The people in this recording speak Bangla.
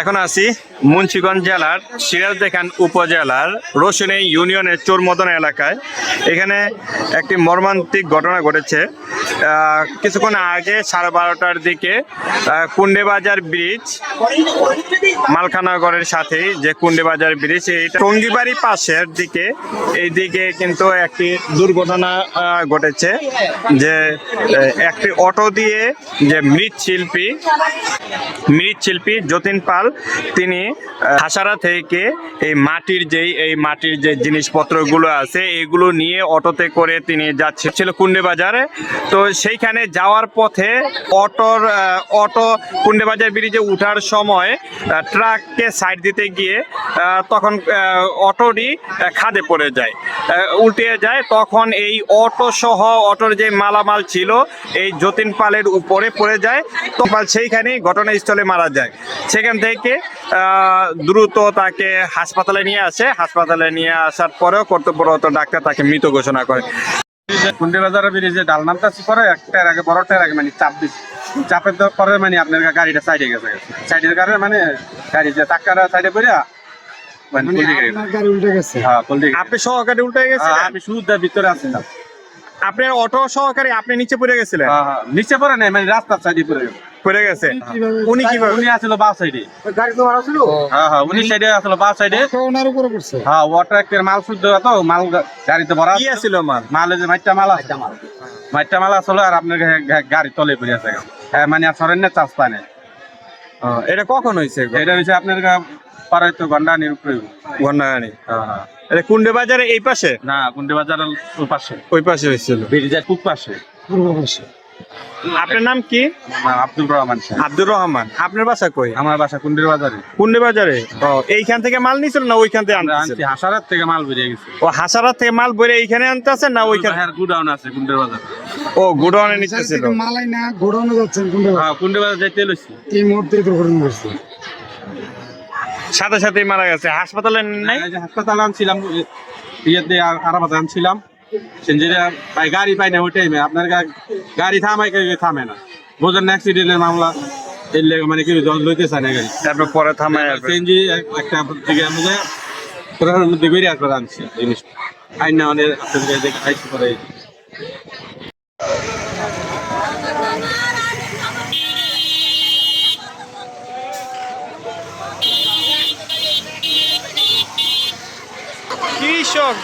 এখন আছি মুন্সিগঞ্জ জেলার সিরাজদেখান উপজেলার রসুনে ইউনিয়নের চোরমদন এলাকায়। এখানে একটি মর্মান্তিক ঘটনা ঘটেছে। কিছুক্ষণ আগে সাড়ে বারোটার দিকে কুন্ডেবাজার ব্রিজ মালখানগরের সাথেই যে কুন্ডেবাজার ব্রিজ, এইটা টঙ্গিবাড়ি পাশের দিকে এই দিকে কিন্তু একটি দুর্ঘটনা ঘটেছে যে একটি অটো দিয়ে যে মৃৎশিল্পী মৃৎশিল্পী যতীন পাল, তিনি হাসারা থেকে এই মাটির যেই, এই মাটির যে জিনিসপত্রগুলো আছে, এগুলো নিয়ে অটোতে করে তিনি যাচ্ছে ছিল কুন্ডে বাজারে। তো সেইখানে যাওয়ার পথে অটোর অটো কুন্ডে বাজার ব্রিজে উঠার সময় ট্রাককে সাইড দিতে গিয়ে তখন অটোটি খাদে পড়ে যায়। উল্টে যায়, তখন এই অটো সহ অটোর যে মালামাল ছিল, এই যতীন পালের উপরে পড়ে যায়। তো পাল সেইখানেই ঘটনাস্থলে মারা যায়। সেখান থেকে দ্রুত তাকে হাসপাতালে নিয়ে আসে। হাসপাতালে নিয়ে আসার পরেও কর্তব্যরত ডাক্তার তাকে মৃত ঘোষণা করে। মানে চাপের পরে মানে আপনার গাড়িটা সাইডে গেছে। সাইডের কারণে মানে গাড়ি যে টাক্কাটা সাইডে করে আপনি সহকারী উল্টে গেছিলেন? হ্যাঁ, আমি ভিতরে আছিলাম আপনার অটো সহকারী আপনি নিচে পড়ে গেছিলেন? হ্যাঁ, হ্যাঁ। নিচে পড়ে নাই মানে রাস্তার সাইডে পড়ে গেছে। পড়ে গেছে। উনি কীভাবে উনি আসলো বা সাইডে। গাড়ি তো ভাড়া হ্যাঁ হ্যাঁ উনি সাইডে আসলো বা সাইডে। ওনার উপরে পড়ছে? হ্যাঁ ওয়াটার মাল শুদ্ধ তো মাল গাড়িতে ভরা কি আছিল মাল? মালে যে মাইটটা মাল আছে। মাইটটা মাল। আসলো আর আপনার গাড়ি তলে পড়ে আছে। হ্যাঁ মানে আর সরেন না চাষ পায় না। এটা কখন হয়েছে এটা আপনার তো হ্যাঁ হ্যাঁ। এটা কুন্ডে বাজারে এই পাশে? না কুন্ডি বাজারের ওই পাশে। ওই পাশে হয়েছিল। ব্রিজের পূব পাশে। পূর্ব পাশে আপনার নাম কি? আব্দুল রহমান আব্দুর রহমান। আপনার বাসা কই? আমার বাসা কুন্ডির বাজারে। কুন্ডে বাজারে? ও এইখান থেকে মাল নিছিল না ওইখান থেকে হাসারাত থেকে মাল বেরিয়ে গেছে। ও হাসারাত থেকে মাল বইরে এইখানে আনতে আছে না ওইখানে? হ্যাঁ গুডাউন আছে কুন্ডির বাজারে। ও গোডাউনে নিতেছিল। মালাই না গোডাউনে যাচ্ছেন কোনটা হ্যাঁ কুন্ডি বাজার যাইতে লইছি। এই মুহূর্তে ঘটছে। সাথে সাথেই মারা গেছে। হাসপাতালে নাই? এই যে হাসপাতালে আনছিলাম ইয়েতে আরাবাতে আনছিলাম। সেঞ্জুরিয়া ভাই গাড়ি পাই না ওই টাইমে আপনার গাড়ি থামাই থামে না। বোঝেন না অ্যাক্সিডেন্টের মামলা। এর লেগে মানে কেউ জল লইতে চায় না গাড়ি। তারপর পরে থামায়। সিএনজি একটা দিকে আমাদের প্রধানের মধ্যে বেরিয়ে আসবার আনছি জিনিস আইন না অনেক আপনাদের আইসি করে що